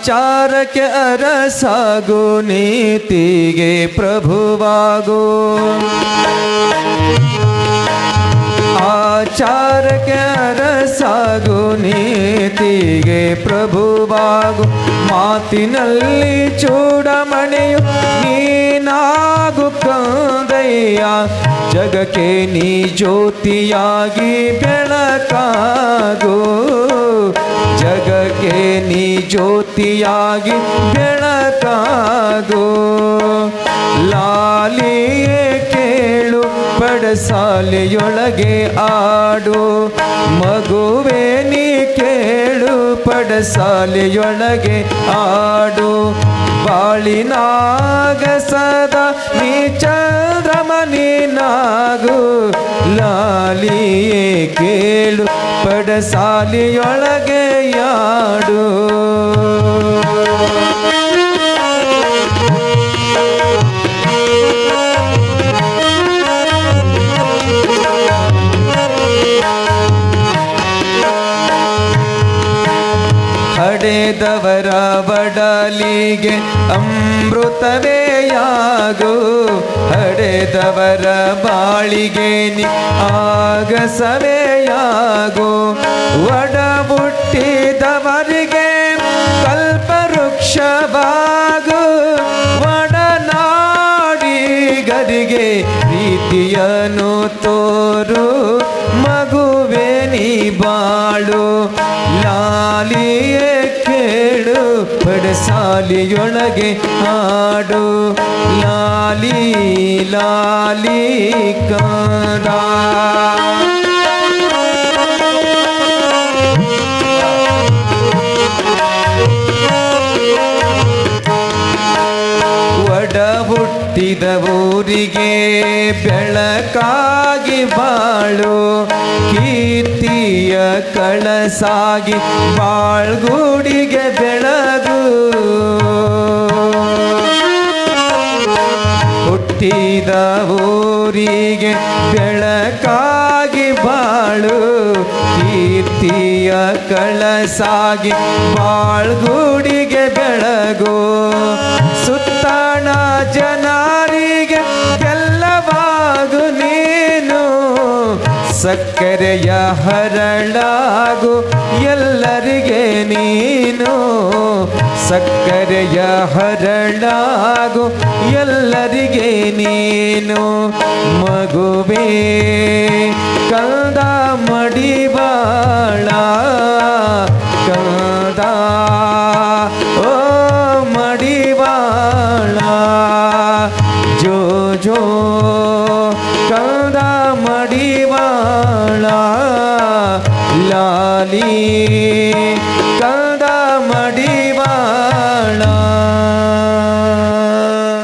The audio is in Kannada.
ಆಚಾರಕ್ಕೆ ಅರಸಾಗು ನೀತಿಗೆ ಪ್ರಭುವಾಗು ಆಚಾರಕ್ಕೆ ಅರಸಾಗು ನೀತಿಗೆ ಪ್ರಭುವಾಗು ಮಾತಿನಲ್ಲಿ ಚೂಡಮಣೆಯು ನೀನಾಗು ಕಂದಯ್ಯ ಜಗಕ್ಕೆ ನೀ ಜ್ಯೋತಿಯಾಗಿ ಬೆಳಕಾಗು ಜಗಕ್ಕೆ ನೀ ಜ್ಯೋತಿಯಾಗಿ ಬೆಳಕಾಗು ಲಾಲಿಯೇ ಕೇಳು, ಪಡಸಾಲೆಯೊಳಗೆ ಆಡು. ಮಗುವೆ ನೀ ಕೇಳು, ಪಡಸಾಲೆಯೊಳಗೆ ಆಡು. ಬಾಳಿನಾಗ ಸದಾ ನೀ ಚಂದ್ರಮನಿನಾಗು. ನಾಗು ಕೇಳು ಪಡಸಾಲೆಯೊಳಗೆ ಯಾಡು? ಹಡೆದವರ ಬಡಲಿಗೆ ಅಮೃತವೇಯಾಗು ಹಡೆದವರ ಬಾಳಿಗೆ ನಿ ಆಗಸವೇಯಾಗು ಒಡಬುಟ್ಟಿದವರಿಗೆ ಒಡನಾಡಿ ಒಡನಾಡಿಗರಿಗೆ ಪ್ರೀತಿಯನ್ನು ತೋರು. ಮಗುವೆ ನೀ ಬಾಳು. ಲಾಲಿ ಪಡಸಾಲಿಯೊಳಗೆ ಹಾಡು. ಲಾಲಿ ಲಾಲಿ ಕಾದ ಹುಟ್ಟಿದ ಊರಿಗೆ ಬೆಳಕಾಗಿ ಬಾಳು, ಕೀರ್ತಿಯ ಕಳಸಾಗಿ ಬಾಳ್ಗೂಡಿಗೆ ಬೆಳಗು. ಹುಟ್ಟಿದ ಊರಿಗೆ ಬೆಳಕಾಗಿ ಬಾಳು, ಕೀರ್ತಿಯ ಕಳಸಾಗಿ ಬಾಳ್ಗೂಡಿಗೆ ಬೆಳಗು. ಸುತ್ತಣ ಜನರಿಗೆ ಸಕ್ಕರೆಯ ಹರಳಾಗು ಎಲ್ಲರಿಗೆ ನೀನು. ಸಕ್ಕರೆಯ ಹರಳಾಗು ಎಲ್ಲರಿಗೆ ನೀನು. ಮಗುವೇ, ಕಂದ ಮಡಿಬಾಳ ಕಂದ, ಓ ಮಡಿಬಾಳ ಜೋ ಜೋ સદા મડીવાળા લાલી સદા મડી